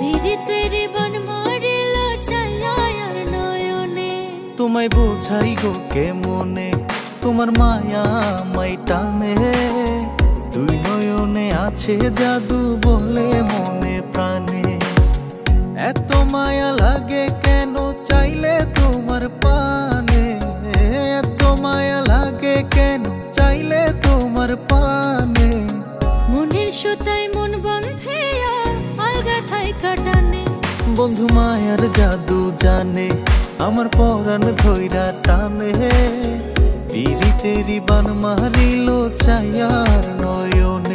পীড়িতের বন তোমায় বোঝাই গো কে মনে তোমার মায়া আমায় টানে। দুই নয়নে আছে জাদু বলে মনে প্রাণে। এত মায়া লাগে কেন চাইলে তোমার পানে? এত মায়া লাগে কেন চাইলে তোমার পান? বন্ধু মায়ার জাদু জানে আমার পরাণ ধৈরা টানে পিরিতেরি বান মারিল চায়ার নয়নে।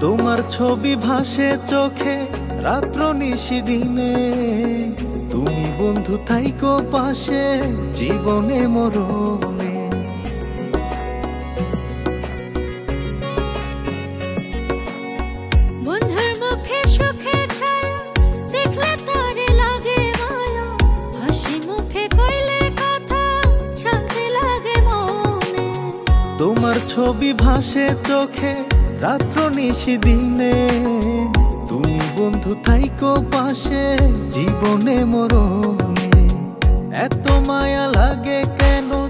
তোমার ছবি ভাসে চোখে রাত্র নিশি দিনে। তুমি বন্ধু থাইকো পাশে জীবনে মরণে। বন্ধুর মুখে সুখে ছায়া দেখলে তারে লাগে মায়া। হাসি মুখে কইলে কথা শান্তি লাগে মনে। তোমার ছবি ভাসে চোখে রাত্র নিশি দিনে। তুমি বন্ধু থাইকো পাশে জীবনে মরণে। এত মায়া লাগে কেন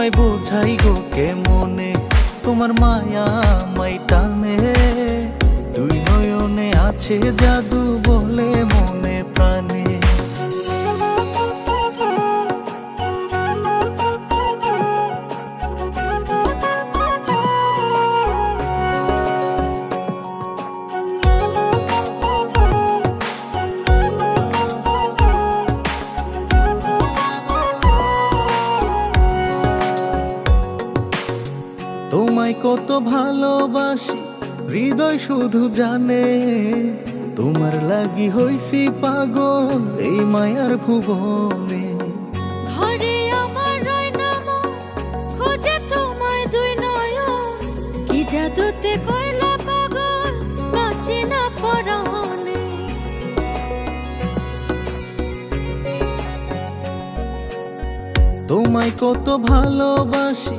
তোমায় বোঝাই গো কে মনে তোমার মায়া মাই টানে। দুই নয়নে আছে জাদু বলে তোমায় কত ভালোবাসি হৃদয় শুধু জানে। তোমার লাগি হইছি পাগল এই মায়ার ভুবনে। ঘরে আমার রয় নাম খোঁজে তোমায় দুই নয়ন। কি জাদুতে করলা পাগল বাঁচে না পরানে তোমায় কত ভালোবাসি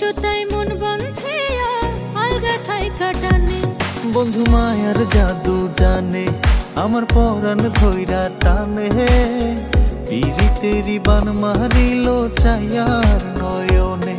মনের মন বন্ধে আলগা থাই কাটানে। বন্ধু মায়ার জাদু জানে, আমার পরাণ ধৈরা টানে। পিরিতেরি বান মারিল চায়ার নয়নে